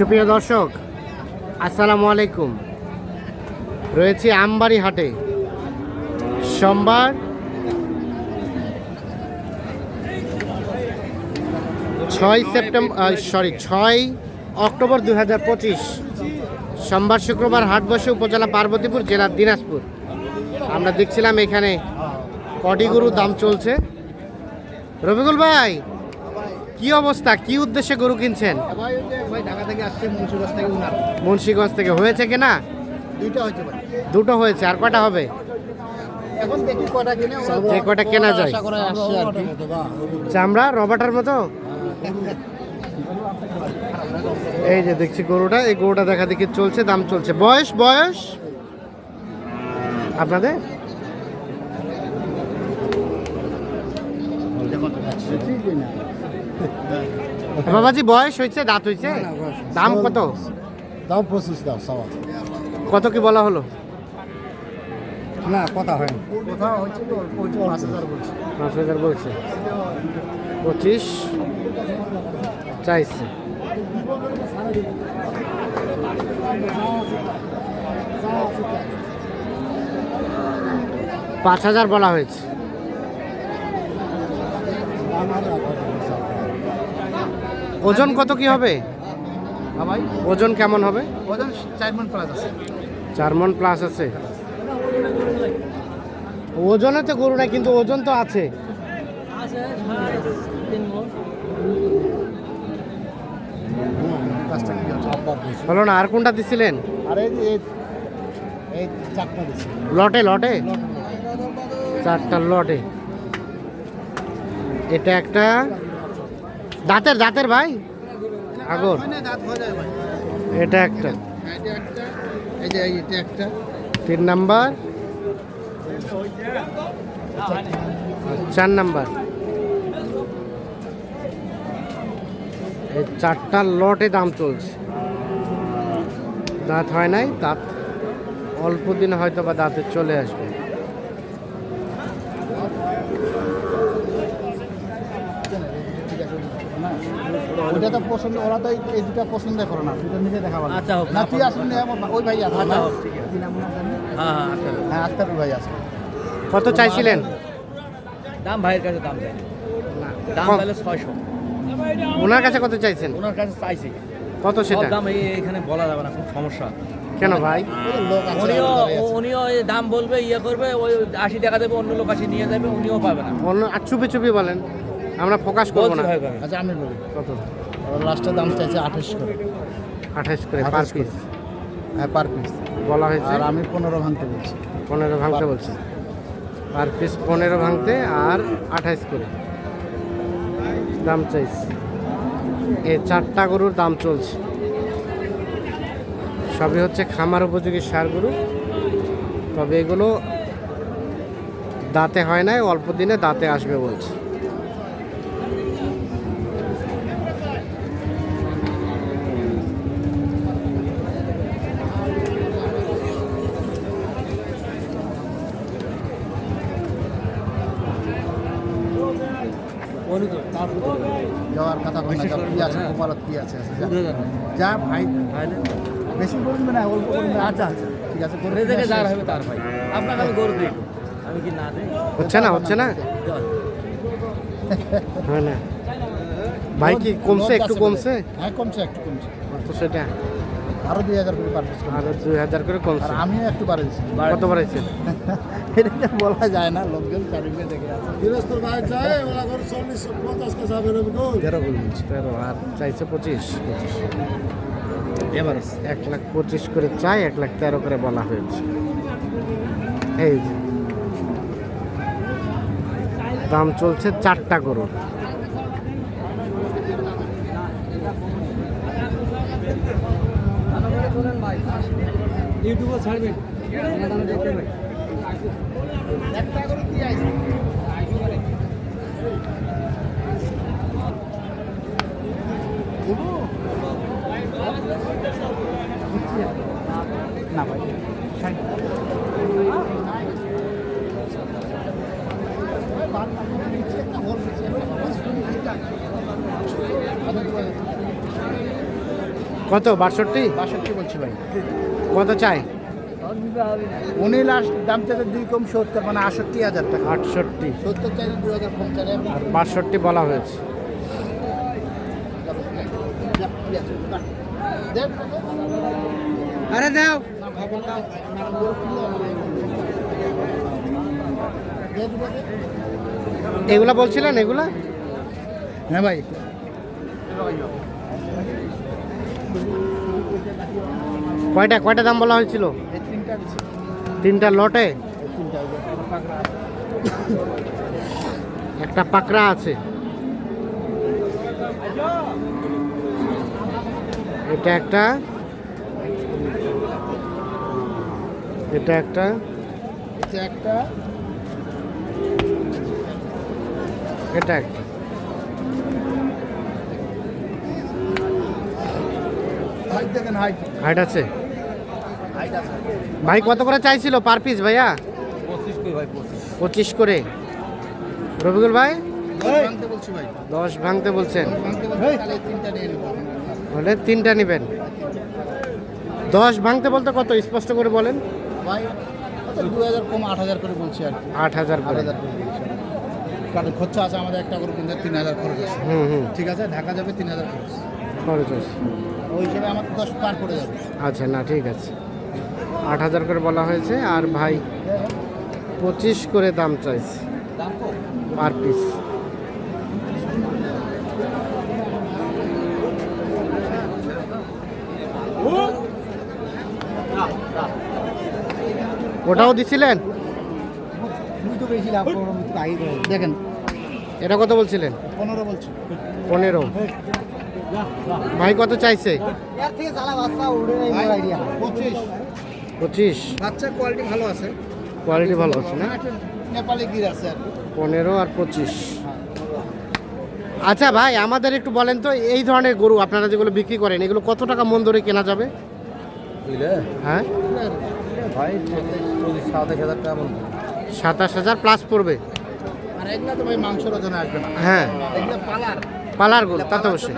সুপ্রিয় দর্শক, আসসালামু আলাইকুম। রয়েছে আমবাড়ি হাটে। সোমবার ছয় সেপ্টেম্বর সরি ছয় অক্টোবর দু হাজার পঁচিশ, সোমবার শুক্রবার হাট বসে উপজেলা পার্বতীপুর জেলা দিনাজপুর। আমরা দেখছিলাম এখানে কটি গরুর দাম চলছে। রবিকুল ভাই কি অবস্থা? কি উদ্দেশ্যে গরু কিনছেন? মুন্সিগঞ্জ থেকে হয়েছে হয়েছে ভাই দুটো হয়েছে। আর কটা হবে? কিনে যায়। কি চামড়া, রবাটার মতো? এই যে দেখছি গরুটা, এই গরুটা দেখা দেখি চলছে, দাম চলছে। বয়স বয়স? আপনাদের? বাবাজি বয়স হয়েছে দাঁত হয়েছে? দাম কত? দাম পঁচিশ দাও সবা কত কি বলা হলো? না কথা হয় পাঁচ হাজার বলছে। পঁচিশ? চাইছে। পাঁচ হাজার বলা হয়েছে। ওজন কত কি হবে? হ্যাঁ ভাই। ওজন কেমন হবে? ওজন চার মন প্লাস আছে। চার মন প্লাস আছে। ওজনে তো গরু না কিন্তু ওজন তো আছে। হলো না আর কোনটা দিছিলেন? আরে লটে? লটে। চারটা লটে। এটা একটা দাঁতের দাঁতের ভাই? ভাই এটা একটা। তিন নাম্বার। চার নাম্বার। এই চারটা লটে দাম চলছে। দাঁত হয় নাই, দাঁত অল্প দিন হয়তো বা দাঁতে চলে আসবে। ওইটা তো পছন্দ ওরা তো এই- দুটা পছন্দ করে না দুটো নিজে দেখা ভালো। আচ্ছা, হোক, না তুই আসুন ওই ভাই আসুন আচ্ছা, হোক, ঠিক জানি? হ্যাঁ হ্যাঁ আচ্ছা হ্যাঁ আস্তাবুল ভাই আসুন কত চাইছিলেন? দাম ভাইয়ের কাছে দাম চাই দাম তাহলে ছয়শো। ওনার কাছে কত চাইছেন? ওনার কাছে চাইছি। কত সেটা? দাম এই এখানে বলা যাবে না খুব সমস্যা। কেন ভাই? আছে উনিও উনিও এই দাম বলবে ইয়ে করবে ওই আশি টাকা দেবে অন্য লোক আসি নিয়ে যাবে উনিও পাবে না। অন্য আর চুপি চুপি বলেন। আমরা ফোকাস করব না। আচ্ছা আমি বলি। কত? ওর লাস্টের দাম চাইছে আঠাশ করে। আঠাশ করে পার 28 পিস হ্যাঁ পার পিস বলা হয়েছে? আর আমি পনেরো ভাঙতে বলছি। পনেরো ভাঙতে বলছি। পার পিস পনেরো ভাঙতে আর আঠাইশ করে। দাম চাইছে। এই চারটা গরুর দাম চলছে। সবই হচ্ছে খামার উপযোগী সার গরু। তবে এগুলো দাঁতে হয় নাই অল্প দিনে দাঁতে আসবে বলছে। যাওয়ার কথা বলছি কি আছে কি আছে যা। ভাই বেশি না অল্প আচ্ছা আচ্ছা। ঠিক আছে করে যার হবে তার ভাই। আপনাকে আমি গরু দিই আমি কি না দিই হচ্ছে না হচ্ছে না। হয় না। ভাই কি কমছে একটু কমছে? হ্যাঁ কমছে একটু কমছে। তো সেটা? আরও দুই হাজার করে পার পিস আরও দুই হাজার করে কমছে। আমিও একটু বাড়ে দিচ্ছি কত বাড়াইছে এটা বলা যায় না লোকজন চারিদিকে দেখে আছে তেরো করে দিচ্ছি তেরো আর চাইছে পঁচিশ পঁচিশ। এবার এক লাখ পঁচিশ করে চাই এক লাখ তেরো করে বলা হয়েছে। এই দাম চলছে চারটা গরুর। ইউটিউবে ছাড়বেন। না ভাই কত বাষট্টি? বাষট্টি বলছি ভাই। কত চাই? উনি লাস্ট দাম চাইছে দুই কম সত্তর মানে আষট্টি হাজার টাকা। আটষট্টি। সত্তর চাইলে দুই হাজার চাইলে আর বাষট্টি বলা হয়েছে। আরে দাও। এগুলা বলছিলেন এগুলা? হ্যাঁ ভাই। কয়টা কয়টা দাম বলা হয়েছিল। তিনটা লটে? একটা পাকড়া আছে। এটা একটা এটা একটা এটা একটা। এটা একটা হাইট দেখেন হাইট হাইট হাইট আছে? ভাই কত করে চাইছিল পার পিস ভাইয়া? পঁচিশ করে রবিকুল ভাই? বলছি ভাই। দশ ভাঙতে বলছেন। তাহলে এই তিনটা হলে নেবেন। দশ ভাঙতে বলতে কত? স্পষ্ট করে বলেন। আট হাজার করে কারণ খরচা আছে আমাদের একটা করে কিনতে তিন হাজার খরচ আছে। ঠিক আছে? ঢাকা যাবে তিন হাজার খরচ। খরচ আছে। ওই হিসেবে আমার দশ পার পড়ে যাবে। আচ্ছা না ঠিক আছে। আট হাজার করে বলা হয়েছে আর ভাই পঁচিশ করে দাম চাইছে পার পিস। ওটাও দিছিলেন? দেখেন এটা কত বলছিলেন? পনেরো। বলছি পনেরো ভাই কত চাইছে? পঁচিশ। পঁচিশ। বাচ্চা কোয়ালিটি ভালো আছে। কোয়ালিটি ভালো আছে না? নেপালি গির আছে আর পনেরো আর পঁচিশ। আচ্ছা ভাই আমাদের একটু বলেন তো এই ধরনের গরু আপনারা যেগুলো বিক্রি করেন এগুলো কত টাকা মন ধরে কেনা যাবে? হ্যাঁ? ভাই সাতাশ হাজার টাকা সাতাশ হাজার প্লাস পড়বে। আর এগুলা তো ভাই মাংসের ওজনে আসবে না। হ্যাঁ। এগুলা পালার। পালার গরু তা তো অবশ্যই।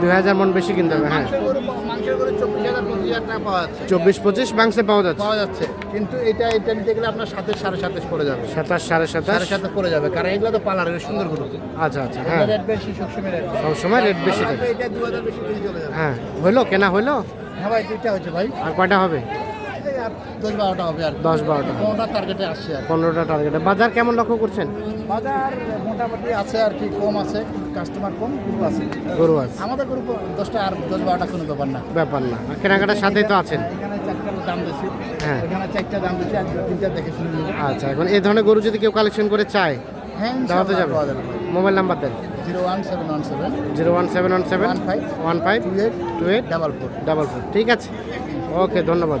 দুই হাজার মন বেশি কিনতে হবে। হ্যাঁ। চব্বিশ পঁচিশ মাংসে পাওয়া যাচ্ছে। পাওয়া যাচ্ছে। কিন্তু এটা এটা নিতে গেলে আপনার সাথে সাড়ে সাতাশ পড়ে যাবে। সাতাশ সাড়ে সাতাশ। সাড়ে সাথে পড়ে যাবে কারণ এগুলো তো পালার সুন্দর গরু। আচ্ছা আচ্ছা হ্যাঁ। রেট বেশি সবসময় রেট বেশি। থাকে। হ্যাঁ হইল কেনা হইল? হ্যাঁ ভাই দুইটা হচ্ছে ভাই। আর কয়টা হবে? দশ বারোটা হবে আর দশ বারোটা। পনেরোটা টার্গেটে আসছে আর পনেরোটা টার্গেটে বাজার কেমন লক্ষ্য করছেন? বাজার মোটামুটি আছে আর কি কম আছে কাস্টমার কম গরু আছে। গরু আছে। আমাদের গরু দশটা আর দশ বারোটা কোনো ব্যাপার না। ব্যাপার না। কেনাকাটার সাথেই তো আছেন। এখানে দাম বেশি। হ্যাঁ। এখানে চারটা দাম বেশি আর তিনটা দেখে শুনে আচ্ছা এখন এই ধরনের গরু যদি কেউ কালেকশন করে চায় হ্যাঁ দাওয়াতে যাবে? যাবে। মোবাইল নাম্বার দেন। Zero one seven one seven. Zero one seven one seven one five one five two eight two eight double four. Double four. ঠিক আছে। ওকে ধন্যবাদ।